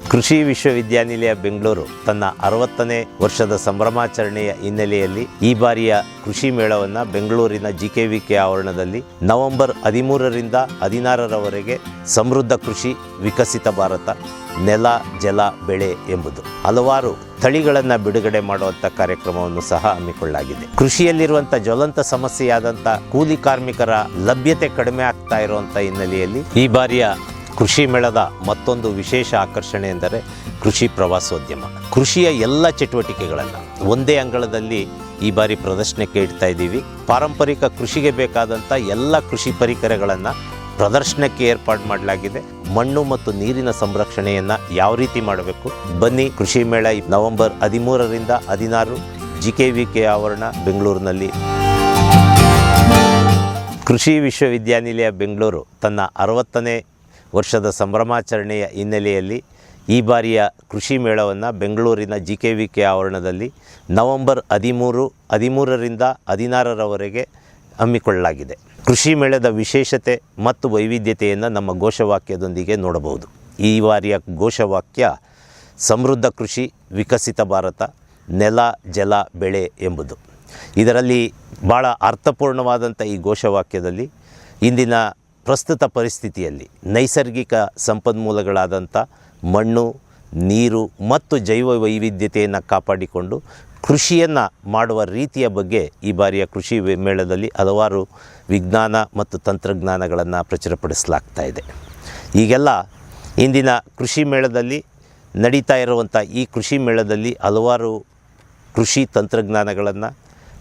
ಕೃಷಿ ವಿಶ್ವವಿದ್ಯಾನಿಲಯ ಬೆಂಗಳೂರು ತನ್ನ ಅರವತ್ತನೇ ವರ್ಷದ ಸಂಭ್ರಮಾಚರಣೆಯ ಹಿನ್ನೆಲೆಯಲ್ಲಿ ಈ ಬಾರಿಯ ಕೃಷಿ ಮೇಳವನ್ನು ಬೆಂಗಳೂರಿನ ಜಿಕೆವಿಕೆ ಆವರಣದಲ್ಲಿ ನವೆಂಬರ್ ಹದಿಮೂರರಿಂದ ಹದಿನಾರರವರೆಗೆ ಸಮೃದ್ಧ ಕೃಷಿ ವಿಕಸಿತ ಭಾರತ, ನೆಲ, ಜಲ, ಬೆಳೆ ಎಂಬುದು. ಹಲವಾರು ತಳಿಗಳನ್ನು ಬಿಡುಗಡೆ ಮಾಡುವಂಥ ಕಾರ್ಯಕ್ರಮವನ್ನು ಸಹ ಹಮ್ಮಿಕೊಳ್ಳಲಾಗಿದೆ. ಕೃಷಿಯಲ್ಲಿರುವಂಥ ಜ್ವಲಂತ ಸಮಸ್ಯೆಯಾದಂಥ ಕೂಲಿ ಕಾರ್ಮಿಕರ ಲಭ್ಯತೆ ಕಡಿಮೆ ಆಗ್ತಾ ಇರುವಂಥ ಹಿನ್ನೆಲೆಯಲ್ಲಿ ಈ ಬಾರಿಯ ಕೃಷಿ ಮೇಳದ ಮತ್ತೊಂದು ವಿಶೇಷ ಆಕರ್ಷಣೆ ಎಂದರೆ ಕೃಷಿ ಪ್ರವಾಸೋದ್ಯಮ. ಕೃಷಿಯ ಎಲ್ಲ ಚಟುವಟಿಕೆಗಳನ್ನು ಒಂದೇ ಅಂಗಳದಲ್ಲಿ ಈ ಬಾರಿ ಪ್ರದರ್ಶನಕ್ಕೆ ಇಡ್ತಾ ಇದ್ದೀವಿ. ಪಾರಂಪರಿಕ ಕೃಷಿಗೆ ಬೇಕಾದಂಥ ಎಲ್ಲ ಕೃಷಿ ಪರಿಕರಗಳನ್ನು ಪ್ರದರ್ಶನಕ್ಕೆ ಏರ್ಪಾಡು ಮಾಡಲಾಗಿದೆ. ಮಣ್ಣು ಮತ್ತು ನೀರಿನ ಸಂರಕ್ಷಣೆಯನ್ನು ಯಾವ ರೀತಿ ಮಾಡಬೇಕು? ಬನ್ನಿ ಕೃಷಿ ಮೇಳ ನವೆಂಬರ್ ಹದಿಮೂರರಿಂದ ಹದಿನಾರು ಜಿ ಕೆ ವಿ ಕೆ ಆವರಣ ಬೆಂಗಳೂರಿನಲ್ಲಿ. ಕೃಷಿ ವಿಶ್ವವಿದ್ಯಾನಿಲಯ ಬೆಂಗಳೂರು ತನ್ನ ಅರವತ್ತನೇ ವರ್ಷದ ಸಂಭ್ರಮಾಚರಣೆಯ ಹಿನ್ನೆಲೆಯಲ್ಲಿ ಈ ಬಾರಿಯ ಕೃಷಿ ಮೇಳವನ್ನು ಬೆಂಗಳೂರಿನ ಜಿ ಕೆ ವಿ ಕೆ ಆವರಣದಲ್ಲಿ ನವೆಂಬರ್ ಹದಿಮೂರು, ಹದಿಮೂರರಿಂದ ಹದಿನಾರರವರೆಗೆ ಹಮ್ಮಿಕೊಳ್ಳಲಾಗಿದೆ. ಕೃಷಿ ಮೇಳದ ವಿಶೇಷತೆ ಮತ್ತು ವೈವಿಧ್ಯತೆಯನ್ನು ನಮ್ಮ ಘೋಷವಾಕ್ಯದೊಂದಿಗೆ ನೋಡಬಹುದು. ಈ ಬಾರಿಯ ಘೋಷವಾಕ್ಯ, ಸಮೃದ್ಧ ಕೃಷಿ, ವಿಕಸಿತ ಭಾರತ, ನೆಲ, ಜಲ, ಬೆಳೆ ಎಂಬುದು. ಇದರಲ್ಲಿ ಭಾಳ ಅರ್ಥಪೂರ್ಣವಾದಂಥ ಈ ಘೋಷವಾಕ್ಯದಲ್ಲಿ ಇಂದಿನ ಪ್ರಸ್ತುತ ಪರಿಸ್ಥಿತಿಯಲ್ಲಿ ನೈಸರ್ಗಿಕ ಸಂಪನ್ಮೂಲಗಳಾದಂಥ ಮಣ್ಣು, ನೀರು ಮತ್ತು ಜೈವ ವೈವಿಧ್ಯತೆಯನ್ನು ಕಾಪಾಡಿಕೊಂಡು ಕೃಷಿಯನ್ನು ಮಾಡುವ ರೀತಿಯ ಬಗ್ಗೆ ಈ ಬಾರಿಯ ಕೃಷಿ ಮೇಳದಲ್ಲಿ ಹಲವಾರು ವಿಜ್ಞಾನ ಮತ್ತು ತಂತ್ರಜ್ಞಾನಗಳನ್ನು ಪ್ರಚುರಪಡಿಸಲಾಗ್ತಾ ಇದೆ. ಈಗೆಲ್ಲ ಇಂದಿನ ಕೃಷಿ ಮೇಳದಲ್ಲಿ ನಡೀತಾ ಇರುವಂಥ ಈ ಕೃಷಿ ಮೇಳದಲ್ಲಿ ಹಲವಾರು ಕೃಷಿ ತಂತ್ರಜ್ಞಾನಗಳನ್ನು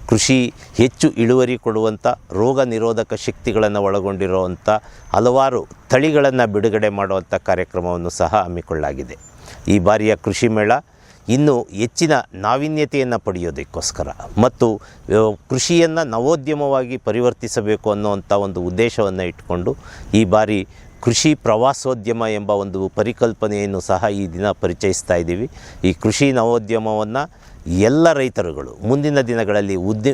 ಕೃಷಿ ಹೆಚ್ಚು ಇಳುವರಿ ಕೊಡುವಂಥ ರೋಗ ನಿರೋಧಕ ಶಕ್ತಿಗಳನ್ನು ಒಳಗೊಂಡಿರುವಂಥ ಹಲವಾರು ತಳಿಗಳನ್ನು ಬಿಡುಗಡೆ ಮಾಡುವಂಥ ಕಾರ್ಯಕ್ರಮವನ್ನು ಸಹ ಹಮ್ಮಿಕೊಳ್ಳಲಾಗಿದೆ. ಈ ಬಾರಿಯ ಕೃಷಿ ಮೇಳ ಇನ್ನೂ ಹೆಚ್ಚಿನ ನಾವೀನ್ಯತೆಯನ್ನು ಪಡೆಯೋದಕ್ಕೋಸ್ಕರ ಮತ್ತು ಕೃಷಿಯನ್ನು ನವೋದ್ಯಮವಾಗಿ ಪರಿವರ್ತಿಸಬೇಕು ಅನ್ನುವಂಥ ಒಂದು ಉದ್ದೇಶವನ್ನು ಇಟ್ಕೊಂಡು ಈ ಬಾರಿ ಕೃಷಿ ಪ್ರವಾಸೋದ್ಯಮ ಎಂಬ ಒಂದು ಪರಿಕಲ್ಪನೆಯನ್ನು ಸಹ ಈ ದಿನ ಪರಿಚಯಿಸ್ತಾ ಇದ್ದೀವಿ. ಈ ಕೃಷಿ ನವೋದ್ಯಮವನ್ನು ಎಲ್ಲ ರೈತರುಗಳು ಮುಂದಿನ ದಿನಗಳಲ್ಲಿ ಉದ್ದಿ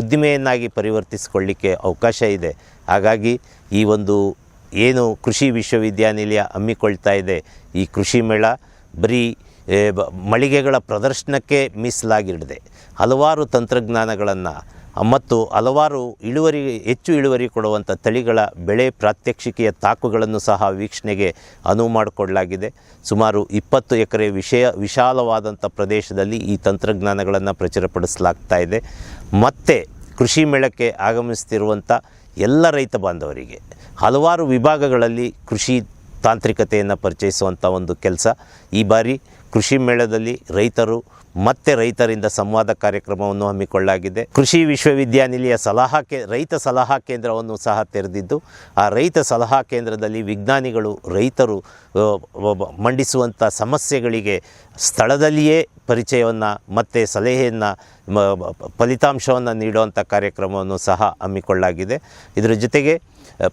ಉದ್ದಿಮೆಯನ್ನಾಗಿ ಪರಿವರ್ತಿಸಿಕೊಳ್ಳಿಕ್ಕೆ ಅವಕಾಶ ಇದೆ. ಹಾಗಾಗಿ ಈ ಒಂದು ಏನು ಕೃಷಿ ವಿಶ್ವವಿದ್ಯಾನಿಲಯ ಹಮ್ಮಿಕೊಳ್ತಾ ಇದೆ, ಈ ಕೃಷಿ ಮೇಳ ಬರೀ ಮಳಿಗೆಗಳ ಪ್ರದರ್ಶನಕ್ಕೆ ಮೀಸಲಾಗಿಡದೆ ಹಲವಾರು ತಂತ್ರಜ್ಞಾನಗಳನ್ನು ಮತ್ತು ಹಲವಾರು ಇಳುವರಿ, ಹೆಚ್ಚು ಇಳುವರಿ ಕೊಡುವಂಥ ತಳಿಗಳ ಬೆಳೆ ಪ್ರಾತ್ಯಕ್ಷಿಕೆಯ ತಾಕುಗಳನ್ನು ಸಹ ವೀಕ್ಷಣೆಗೆ ಅನುವು ಮಾಡಿಕೊಡಲಾಗಿದೆ. ಸುಮಾರು ಇಪ್ಪತ್ತು ಎಕರೆ ವಿಷಯ, ವಿಶಾಲವಾದಂಥ ಪ್ರದೇಶದಲ್ಲಿ ಈ ತಂತ್ರಜ್ಞಾನಗಳನ್ನು ಪ್ರಚುರಪಡಿಸಲಾಗ್ತಾ ಇದೆ. ಮತ್ತು ಕೃಷಿ ಮೇಳಕ್ಕೆ ಆಗಮಿಸ್ತಿರುವಂಥ ಎಲ್ಲ ರೈತ ಬಾಂಧವರಿಗೆ ಹಲವಾರು ವಿಭಾಗಗಳಲ್ಲಿ ಕೃಷಿ ತಾಂತ್ರಿಕತೆಯನ್ನು ಪರಿಚಯಿಸುವಂಥ ಒಂದು ಕೆಲಸ. ಈ ಬಾರಿ ಕೃಷಿ ಮೇಳದಲ್ಲಿ ರೈತರು ಮತ್ತೆ ರೈತರಿಂದ ಸಂವಾದ ಕಾರ್ಯಕ್ರಮವನ್ನು ಹಮ್ಮಿಕೊಳ್ಳಲಾಗಿದೆ. ಕೃಷಿ ವಿಶ್ವವಿದ್ಯಾನಿಲಯ ಸಲಹಾ ಕೇ, ರೈತ ಸಲಹಾ ಕೇಂದ್ರವನ್ನು ಸಹ ತೆರೆದಿದ್ದು, ಆ ರೈತ ಸಲಹಾ ಕೇಂದ್ರದಲ್ಲಿ ವಿಜ್ಞಾನಿಗಳು, ರೈತರು ಮಂಡಿಸುವಂಥ ಸಮಸ್ಯೆಗಳಿಗೆ ಸ್ಥಳದಲ್ಲಿಯೇ ಪರಿಚಯವನ್ನು ಮತ್ತು ಸಲಹೆಯನ್ನು ಫಲಿತಾಂಶವನ್ನು ನೀಡುವಂಥ ಕಾರ್ಯಕ್ರಮವನ್ನು ಸಹ ಹಮ್ಮಿಕೊಳ್ಳಲಾಗಿದೆ. ಇದರ ಜೊತೆಗೆ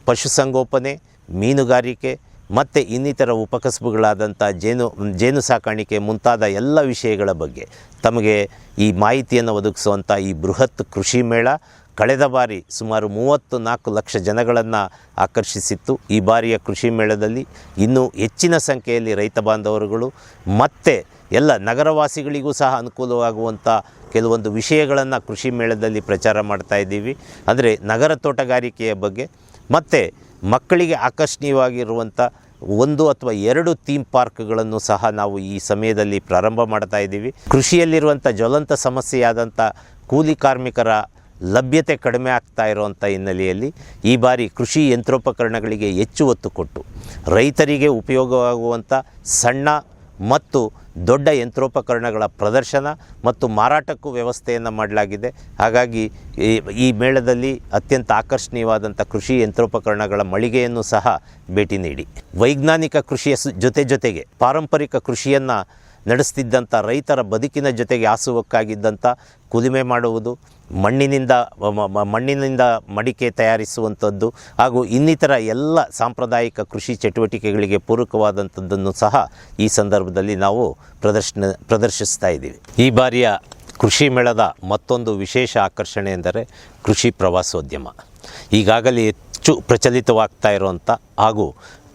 ಪಶುಸಂಗೋಪನೆ, ಮೀನುಗಾರಿಕೆ ಮತ್ತು ಇನ್ನಿತರ ಉಪಕಸಬುಗಳಾದಂಥ ಜೇನು ಜೇನು ಸಾಕಾಣಿಕೆ ಮುಂತಾದ ಎಲ್ಲ ವಿಷಯಗಳ ಬಗ್ಗೆ ತಮಗೆ ಈ ಮಾಹಿತಿಯನ್ನು ಒದಗಿಸುವಂಥ ಈ ಬೃಹತ್ ಕೃಷಿ ಮೇಳ ಕಳೆದ ಬಾರಿ ಸುಮಾರು ಮೂವತ್ತು ನಾಲ್ಕು ಲಕ್ಷ ಜನಗಳನ್ನು ಆಕರ್ಷಿಸಿತ್ತು. ಈ ಬಾರಿಯ ಕೃಷಿ ಮೇಳದಲ್ಲಿ ಇನ್ನೂ ಹೆಚ್ಚಿನ ಸಂಖ್ಯೆಯಲ್ಲಿ ರೈತ ಬಾಂಧವರುಗಳು ಮತ್ತು ಎಲ್ಲ ನಗರವಾಸಿಗಳಿಗೂ ಸಹ ಅನುಕೂಲವಾಗುವಂಥ ಕೆಲವೊಂದು ವಿಷಯಗಳನ್ನು ಕೃಷಿ ಮೇಳದಲ್ಲಿ ಪ್ರಚಾರ ಮಾಡ್ತಾ ಇದ್ದೀವಿ. ಅಂದರೆ ನಗರ ತೋಟಗಾರಿಕೆಯ ಬಗ್ಗೆ ಮತ್ತು ಮಕ್ಕಳಿಗೆ ಆಕರ್ಷಣೀಯವಾಗಿರುವಂಥ ಒಂದು ಅಥವಾ ಎರಡು ಥೀಮ್ ಪಾರ್ಕ್ಗಳನ್ನು ಸಹ ನಾವು ಈ ಸಮಯದಲ್ಲಿ ಪ್ರಾರಂಭ ಮಾಡ್ತಾ ಇದ್ದೀವಿ. ಕೃಷಿಯಲ್ಲಿರುವಂಥ ಜ್ವಲಂತ ಸಮಸ್ಯೆಯಾದಂಥ ಕೂಲಿ ಕಾರ್ಮಿಕರ ಲಭ್ಯತೆ ಕಡಿಮೆ ಆಗ್ತಾ ಇರುವಂಥ ಹಿನ್ನೆಲೆಯಲ್ಲಿ ಈ ಬಾರಿ ಕೃಷಿ ಯಂತ್ರೋಪಕರಣಗಳಿಗೆ ಹೆಚ್ಚು ಒತ್ತು ಕೊಟ್ಟು ರೈತರಿಗೆ ಉಪಯೋಗವಾಗುವಂಥ ಸಣ್ಣ ಮತ್ತು ದೊಡ್ಡ ಯಂತ್ರೋಪಕರಣಗಳ ಪ್ರದರ್ಶನ ಮತ್ತು ಮಾರಾಟಕ್ಕೂ ವ್ಯವಸ್ಥೆಯನ್ನು ಮಾಡಲಾಗಿದೆ. ಹಾಗಾಗಿ ಈ ಮೇಳದಲ್ಲಿ ಅತ್ಯಂತ ಆಕರ್ಷಣೀಯವಾದಂಥ ಕೃಷಿ ಯಂತ್ರೋಪಕರಣಗಳ ಮಳಿಗೆಯನ್ನು ಸಹ ಭೇಟಿ ನೀಡಿ. ವೈಜ್ಞಾನಿಕ ಕೃಷಿಯ ಜೊತೆ ಜೊತೆಗೆ ಪಾರಂಪರಿಕ ಕೃಷಿಯನ್ನು ನಡೆಸ್ತಿದ್ದಂಥ ರೈತರ ಬದುಕಿನ ಜೊತೆಗೆ ಹಾಸುವಕ್ಕಾಗಿದ್ದಂಥ ಕುಲುಮೆ ಮಾಡುವುದು, ಮಣ್ಣಿನಿಂದ ಮಣ್ಣಿನಿಂದ ಮಡಿಕೆ ತಯಾರಿಸುವಂಥದ್ದು ಹಾಗೂ ಇನ್ನಿತರ ಎಲ್ಲ ಸಾಂಪ್ರದಾಯಿಕ ಕೃಷಿ ಚಟುವಟಿಕೆಗಳಿಗೆ ಪೂರಕವಾದಂಥದ್ದನ್ನು ಸಹ ಈ ಸಂದರ್ಭದಲ್ಲಿ ನಾವು ಪ್ರದರ್ಶನ, ಪ್ರದರ್ಶಿಸ್ತಾ ಇದ್ದೀವಿ. ಈ ಬಾರಿಯ ಕೃಷಿ ಮೇಳದ ಮತ್ತೊಂದು ವಿಶೇಷ ಆಕರ್ಷಣೆ ಎಂದರೆ ಕೃಷಿ ಪ್ರವಾಸೋದ್ಯಮ. ಈಗಾಗಲೇ ಹೆಚ್ಚು ಪ್ರಚಲಿತವಾಗ್ತಾ ಇರುವಂಥ ಹಾಗೂ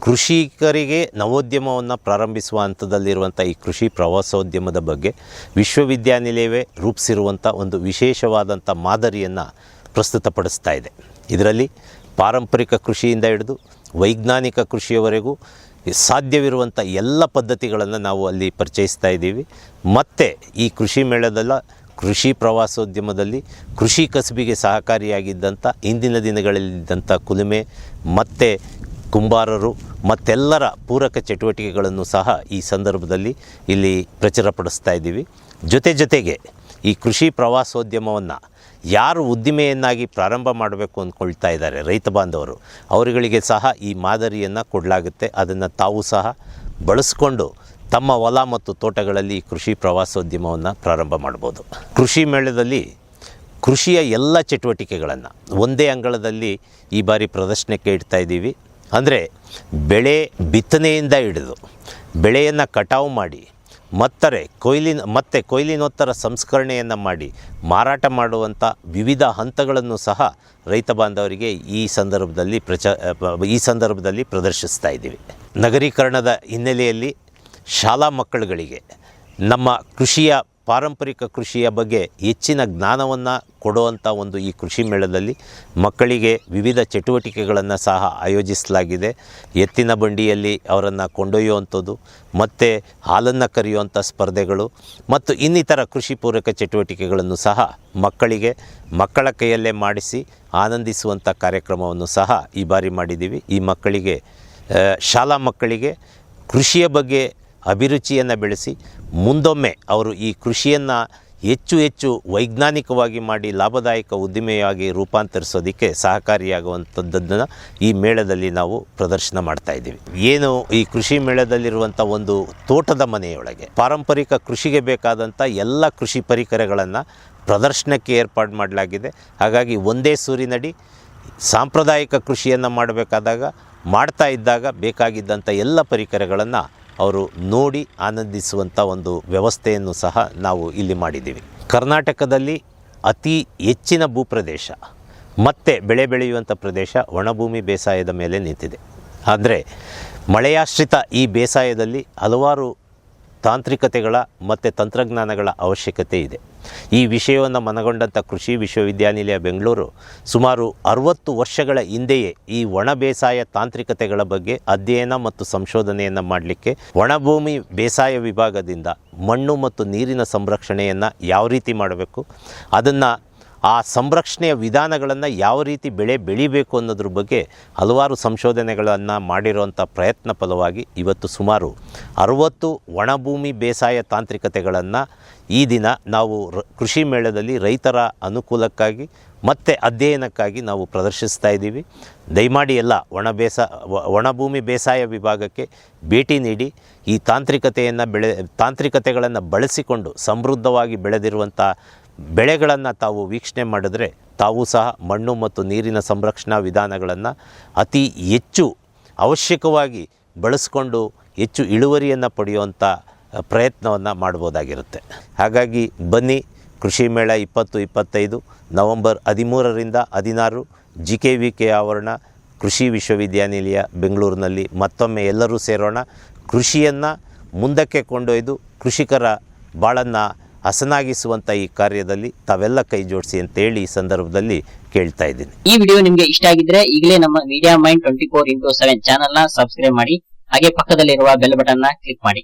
ಕೃಷಿಕರಿಗೆ ನವೋದ್ಯಮವನ್ನು ಪ್ರಾರಂಭಿಸುವ ಹಂತದಲ್ಲಿರುವಂಥ ಈ ಕೃಷಿ ಪ್ರವಾಸೋದ್ಯಮದ ಬಗ್ಗೆ ವಿಶ್ವವಿದ್ಯಾನಿಲಯವೇ ರೂಪಿಸಿರುವಂಥ ಒಂದು ವಿಶೇಷವಾದಂಥ ಮಾದರಿಯನ್ನು ಪ್ರಸ್ತುತಪಡಿಸ್ತಾ ಇದೆ. ಇದರಲ್ಲಿ ಪಾರಂಪರಿಕ ಕೃಷಿಯಿಂದ ಹಿಡಿದು ವೈಜ್ಞಾನಿಕ ಕೃಷಿಯವರೆಗೂ ಸಾಧ್ಯವಿರುವಂಥ ಎಲ್ಲ ಪದ್ಧತಿಗಳನ್ನು ನಾವು ಅಲ್ಲಿ ಪರಿಚಯಿಸ್ತಾ ಇದ್ದೀವಿ. ಮತ್ತು ಈ ಕೃಷಿ ಮೇಳದಲ್ಲ, ಕೃಷಿ ಪ್ರವಾಸೋದ್ಯಮದಲ್ಲಿ ಕೃಷಿ ಕಸುಬಿಗೆ ಸಹಕಾರಿಯಾಗಿದ್ದಂಥ ಇಂದಿನ ದಿನಗಳಲ್ಲಿದ್ದಂಥ ಕುಲುಮೆ, ಮತ್ತು ಕುಂಬಾರರು ಮತ್ತೆಲ್ಲರ ಪೂರಕ ಚಟುವಟಿಕೆಗಳನ್ನು ಸಹ ಈ ಸಂದರ್ಭದಲ್ಲಿ ಇಲ್ಲಿ ಪ್ರಚುರಪಡಿಸ್ತಾ ಇದ್ದೀವಿ. ಜೊತೆ ಜೊತೆಗೆ ಈ ಕೃಷಿ ಪ್ರವಾಸೋದ್ಯಮವನ್ನು ಯಾರು ಉದ್ದಿಮೆಯನ್ನಾಗಿ ಪ್ರಾರಂಭ ಮಾಡಬೇಕು ಅಂದ್ಕೊಳ್ತಾ ಇದ್ದಾರೆ ರೈತ ಬಾಂಧವರು. ಅವರುಗಳಿಗೆ ಸಹ ಈ ಮಾದರಿಯನ್ನು ಕೊಡಲಾಗುತ್ತೆ. ಅದನ್ನು ತಾವು ಸಹ ಬಳಸ್ಕೊಂಡು ತಮ್ಮ ಹೊಲ ಮತ್ತು ತೋಟಗಳಲ್ಲಿ ಕೃಷಿ ಪ್ರವಾಸೋದ್ಯಮವನ್ನು ಪ್ರಾರಂಭ ಮಾಡ್ಬೋದು ಕೃಷಿ ಮೇಳದಲ್ಲಿ ಕೃಷಿಯ ಎಲ್ಲ ಚಟುವಟಿಕೆಗಳನ್ನು ಒಂದೇ ಅಂಗಳದಲ್ಲಿ ಈ ಬಾರಿ ಪ್ರದರ್ಶನಕ್ಕೆ ಇಡ್ತಾ ಇದ್ದೀವಿ. ಅಂದರೆ ಬೆಳೆ ಬಿತ್ತನೆಯಿಂದ ಹಿಡಿದು ಬೆಳೆಯನ್ನು ಕಟಾವು ಮಾಡಿ, ಮತ್ತರೆ ಕೊಯ್ಲಿನ, ಮತ್ತೆ ಕೊಯ್ಲಿನೋತ್ತರ ಸಂಸ್ಕರಣೆಯನ್ನು ಮಾಡಿ ಮಾರಾಟ ಮಾಡುವಂಥ ವಿವಿಧ ಹಂತಗಳನ್ನು ಸಹ ರೈತ ಬಾಂಧವರಿಗೆ ಈ ಸಂದರ್ಭದಲ್ಲಿ ಪ್ರಚ ಈ ಸಂದರ್ಭದಲ್ಲಿ ಪ್ರದರ್ಶಿಸ್ತಾ ಇದ್ದೀವಿ. ನಗರೀಕರಣದ ಹಿನ್ನೆಲೆಯಲ್ಲಿ ಶಾಲಾ ಮಕ್ಕಳುಗಳಿಗೆ ನಮ್ಮ ಕೃಷಿಯ ಪಾರಂಪರಿಕ ಕೃಷಿಯ ಬಗ್ಗೆ ಹೆಚ್ಚಿನ ಜ್ಞಾನವನ್ನು ಕೊಡುವಂಥ ಒಂದು ಈ ಕೃಷಿ ಮೇಳದಲ್ಲಿ ಮಕ್ಕಳಿಗೆ ವಿವಿಧ ಚಟುವಟಿಕೆಗಳನ್ನು ಸಹ ಆಯೋಜಿಸಲಾಗಿದೆ. ಎತ್ತಿನ ಬಂಡಿಯಲ್ಲಿ ಅವರನ್ನು ಕೊಂಡೊಯ್ಯುವಂಥದ್ದು, ಮತ್ತು ಹಾಲನ್ನು ಕರೆಯುವಂಥ ಸ್ಪರ್ಧೆಗಳು, ಮತ್ತು ಇನ್ನಿತರ ಕೃಷಿ ಪೂರಕ ಚಟುವಟಿಕೆಗಳನ್ನು ಸಹ ಮಕ್ಕಳಿಗೆ ಮಕ್ಕಳ ಕೈಯಲ್ಲೇ ಮಾಡಿಸಿ ಆನಂದಿಸುವಂಥ ಕಾರ್ಯಕ್ರಮವನ್ನು ಸಹ ಈ ಬಾರಿ ಮಾಡಿದ್ದೀವಿ. ಈ ಮಕ್ಕಳಿಗೆ ಶಾಲಾ ಮಕ್ಕಳಿಗೆ ಕೃಷಿಯ ಬಗ್ಗೆ ಅಭಿರುಚಿಯನ್ನು ಬೆಳೆಸಿ ಮುಂದೊಮ್ಮೆ ಅವರು ಈ ಕೃಷಿಯನ್ನು ಹೆಚ್ಚು ಹೆಚ್ಚು ವೈಜ್ಞಾನಿಕವಾಗಿ ಮಾಡಿ ಲಾಭದಾಯಕ ಉದ್ದಿಮೆಯಾಗಿ ರೂಪಾಂತರಿಸೋದಕ್ಕೆ ಸಹಕಾರಿಯಾಗುವಂಥದ್ದನ್ನು ಈ ಮೇಳದಲ್ಲಿ ನಾವು ಪ್ರದರ್ಶನ ಮಾಡ್ತಾ ಇದ್ದೀವಿ. ಏನು ಈ ಕೃಷಿ ಮೇಳದಲ್ಲಿರುವಂಥ ಒಂದು ತೋಟದ ಮನೆಯೊಳಗೆ ಪಾರಂಪರಿಕ ಕೃಷಿಗೆ ಬೇಕಾದಂಥ ಎಲ್ಲ ಕೃಷಿ ಪರಿಕರಗಳನ್ನು ಪ್ರದರ್ಶನಕ್ಕೆ ಏರ್ಪಾಡು ಮಾಡಲಾಗಿದೆ. ಹಾಗಾಗಿ ಒಂದೇ ಸೂರಿನಡಿ ಸಾಂಪ್ರದಾಯಿಕ ಕೃಷಿಯನ್ನು ಮಾಡಬೇಕಾದಾಗ, ಮಾಡ್ತಾ ಇದ್ದಾಗ ಬೇಕಾಗಿದ್ದಂಥ ಎಲ್ಲ ಪರಿಕರಗಳನ್ನು ಅವರು ನೋಡಿ ಆನಂದಿಸುವಂಥ ಒಂದು ವ್ಯವಸ್ಥೆಯನ್ನು ಸಹ ನಾವು ಇಲ್ಲಿ ಮಾಡಿದ್ದೀವಿ. ಕರ್ನಾಟಕದಲ್ಲಿ ಅತಿ ಹೆಚ್ಚಿನ ಭೂಪ್ರದೇಶ, ಮತ್ತೆ ಬೆಳೆ ಬೆಳೆಯುವಂಥ ಪ್ರದೇಶ ಒಣಭೂಮಿ ಬೇಸಾಯದ ಮೇಲೆ ನಿಂತಿದೆ. ಆದರೆ ಮಳೆಯಾಶ್ರಿತ ಈ ಬೇಸಾಯದಲ್ಲಿ ಹಲವಾರು ತಾಂತ್ರಿಕತೆಗಳ ಮತ್ತು ತಂತ್ರಜ್ಞಾನಗಳ ಅವಶ್ಯಕತೆ ಇದೆ. ಈ ವಿಷಯವನ್ನು ಮನಗೊಂಡಂಥ ಕೃಷಿ ವಿಶ್ವವಿದ್ಯಾನಿಲಯ ಬೆಂಗಳೂರು ಸುಮಾರು ಅರುವತ್ತು ವರ್ಷಗಳ ಹಿಂದೆಯೇ ಈ ಒಣ ಬೇಸಾಯ ತಾಂತ್ರಿಕತೆಗಳ ಬಗ್ಗೆ ಅಧ್ಯಯನ ಮತ್ತು ಸಂಶೋಧನೆಯನ್ನು ಮಾಡಲಿಕ್ಕೆ ಒಣಭೂಮಿ ಬೇಸಾಯ ವಿಭಾಗದಿಂದ ಮಣ್ಣು ಮತ್ತು ನೀರಿನ ಸಂರಕ್ಷಣೆಯನ್ನು ಯಾವ ರೀತಿ ಮಾಡಬೇಕು, ಅದನ್ನು ಆ ಸಂರಕ್ಷಣೆಯ ವಿಧಾನಗಳನ್ನು ಯಾವ ರೀತಿ ಬೆಳೆ ಬೆಳಿಬೇಕು ಅನ್ನೋದ್ರ ಬಗ್ಗೆ ಹಲವಾರು ಸಂಶೋಧನೆಗಳನ್ನು ಮಾಡಿರುವಂಥ ಪ್ರಯತ್ನ ಫಲವಾಗಿ ಇವತ್ತು ಸುಮಾರು ಅರುವತ್ತು ಒಣಭೂಮಿ ಬೇಸಾಯ ತಾಂತ್ರಿಕತೆಗಳನ್ನು ಈ ದಿನ ನಾವು ಕೃಷಿ ಮೇಳದಲ್ಲಿ ರೈತರ ಅನುಕೂಲಕ್ಕಾಗಿ ಮತ್ತು ಅಧ್ಯಯನಕ್ಕಾಗಿ ನಾವು ಪ್ರದರ್ಶಿಸ್ತಾ ಇದ್ದೀವಿ. ದಯಮಾಡಿ ಎಲ್ಲ ಒಣ ಬೇಸ ಒಣಭೂಮಿ ಬೇಸಾಯ ವಿಭಾಗಕ್ಕೆ ಭೇಟಿ ನೀಡಿ ಈ ತಾಂತ್ರಿಕತೆಯನ್ನು ಬೆಳೆ, ತಾಂತ್ರಿಕತೆಗಳನ್ನು ಬಳಸಿಕೊಂಡು ಸಮೃದ್ಧವಾಗಿ ಬೆಳೆದಿರುವಂಥ ಬೆಳೆಗಳನ್ನು ತಾವು ವೀಕ್ಷಣೆ ಮಾಡಿದ್ರೆ ತಾವು ಸಹ ಮಣ್ಣು ಮತ್ತು ನೀರಿನ ಸಂರಕ್ಷಣಾ ವಿಧಾನಗಳನ್ನು ಅತಿ ಹೆಚ್ಚು ಅವಶ್ಯಕವಾಗಿ ಬಳಸ್ಕೊಂಡು ಹೆಚ್ಚು ಇಳುವರಿಯನ್ನು ಪಡೆಯುವಂಥ ಪ್ರಯತ್ನವನ್ನು ಮಾಡ್ಬೋದಾಗಿರುತ್ತೆ. ಹಾಗಾಗಿ ಬನ್ನಿ, ಕೃಷಿ ಮೇಳ ಇಪ್ಪತ್ತು ಇಪ್ಪತ್ತೈದು, ನವಂಬರ್ ಹದಿಮೂರರಿಂದ ಹದಿನಾರು, ಜಿ ಕೆ ವಿ ಕೆ ಆವರಣ, ಕೃಷಿ ವಿಶ್ವವಿದ್ಯಾನಿಲಯ, ಬೆಂಗಳೂರಿನಲ್ಲಿ ಮತ್ತೊಮ್ಮೆ ಎಲ್ಲರೂ ಸೇರೋಣ. ಕೃಷಿಯನ್ನು ಮುಂದಕ್ಕೆ ಕೊಂಡೊಯ್ದು ಕೃಷಿಕರ ಬಾಳನ್ನು ಹಸನಾಗಿಸುವಂಥ ಈ ಕಾರ್ಯದಲ್ಲಿ ತಾವೆಲ್ಲ ಕೈ ಜೋಡಿಸಿ ಅಂತೇಳಿ ಈ ಸಂದರ್ಭದಲ್ಲಿ ಕೇಳ್ತಾ ಇದ್ದೀನಿ. ಈ ವಿಡಿಯೋ ನಿಮ್ಗೆ ಇಷ್ಟ ಆಗಿದ್ರೆ ಈಗಲೇ ನಮ್ಮ media mind twenty four into seven ಚಾನಲ್ನ ಸಬ್ಸ್ಕ್ರೈಬ್ ಮಾಡಿ, ಹಾಗೆ ಪಕ್ಕದಲ್ಲಿರುವ ಬೆಲ್ ಬಟನ್ನ ಕ್ಲಿಕ್ ಮಾಡಿ.